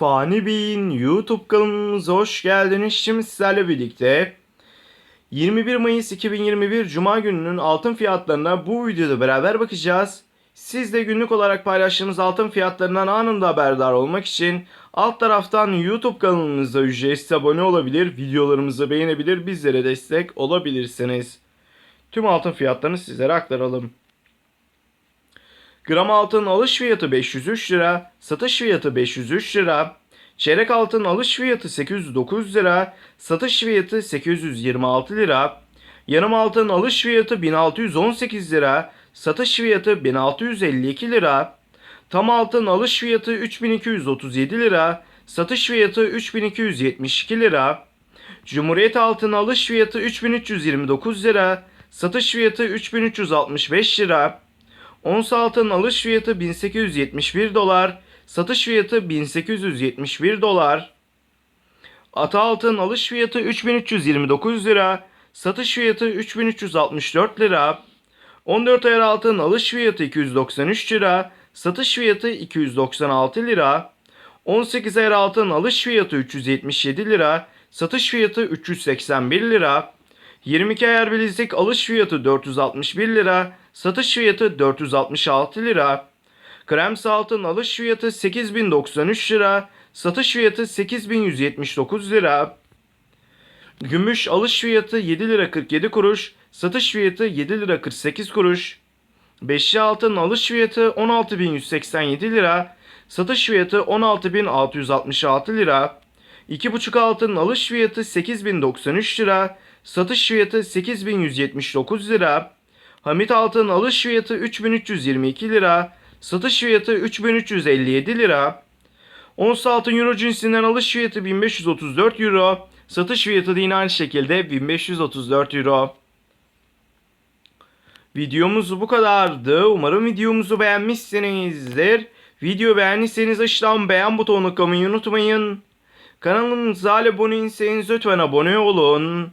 Fani Bey'in YouTube kanalımıza hoş geldiniz. Şimdi sizlerle birlikte 21 Mayıs 2021 Cuma gününün altın fiyatlarına bu videoda beraber bakacağız. Siz de günlük olarak paylaştığımız altın fiyatlarından anında haberdar olmak için alt taraftan YouTube kanalımıza ücretsiz abone olabilir, videolarımızı beğenebilir, bizlere destek olabilirsiniz. Tüm altın fiyatlarını sizlere aktaralım. Gram altın alış fiyatı 503 lira, satış fiyatı 503 lira. Çeyrek altın alış fiyatı 809 lira, satış fiyatı 826 lira. Yarım altın alış fiyatı 1618 lira, satış fiyatı 1652 lira. Tam altın alış fiyatı 3237 lira, satış fiyatı 3272 lira. Cumhuriyet altın alış fiyatı 3329 lira, satış fiyatı 3365 lira. Ons altın alış fiyatı 1871 dolar, satış fiyatı 1871 dolar. Ata altın alış fiyatı 3329 lira, satış fiyatı 3364 lira. 14 ayar altın alış fiyatı 293 lira, satış fiyatı 296 lira. 18 ayar altın alış fiyatı 377 lira, satış fiyatı 381 lira. 22 ayar bilezik alış fiyatı 461 lira, satış fiyatı 466 lira. Krems altın alış fiyatı 8093 lira, satış fiyatı 8179 lira. Gümüş alış fiyatı 7 lira 47 kuruş, satış fiyatı 7 lira 48 kuruş. Beşli altın alış fiyatı 16187 lira, satış fiyatı 16666 lira. 2,5 altın alış fiyatı 8093 lira, satış fiyatı 8179 lira. Hamit altın alış fiyatı 3322 lira, satış fiyatı 3357 lira. Ons altın euro cinsinden alış fiyatı 1534 euro, satış fiyatı da yine aynı şekilde 1534 euro. Videomuz bu kadardı. Umarım videomuzu beğenmişsinizdir. Video beğendiyseniz aşağıdan beğen butonuna tıklamayı unutmayın. Kanalımıza abone değilseniz lütfen abone olun.